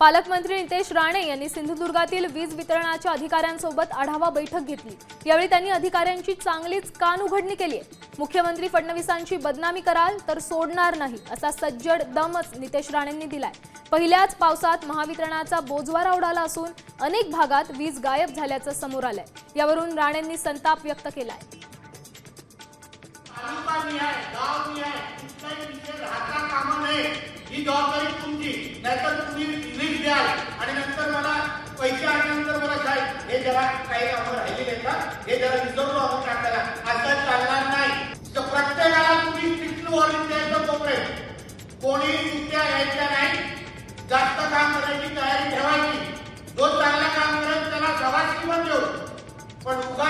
पालकमंत्री नितेश राणे यांनी सिंधुदुर्गातील वीज वितरणाच्या अधिकाऱ्यांसोबत आढावा बैठक घेतली. यावेळी त्यांनी अधिकाऱ्यांची चांगलीच कान उघडणी केली आहे. मुख्यमंत्री फडणवीसांची बदनामी कराल तर सोडणार नाही असा सज्जड दमच नितेश राणेंनी दिलाय. पहिल्याच पावसात महावितरणाचा बोजवारा उडाला असून अनेक भागात वीज गायब झाल्याचं समोर आलंय. यावरून राणेंनी संताप व्यक्त केलाय. ही जबाबदारी तुमची नाहीतर तुम्ही साहेब काही कामं राहिलेले का? हे जरा विसरलो आपण आपल्याला असं चालणार नाही. तर प्रत्येकाला तुम्ही स्ट्रिक्ट वॉर्निंग द्यायचं तोपर्यंत कोणी सुट्ट्या घ्यायच्या नाही. जास्त काम करायची तयारी ठेवायची. जो चांगला काम करेल त्याला सवाज पण देऊ पण उगा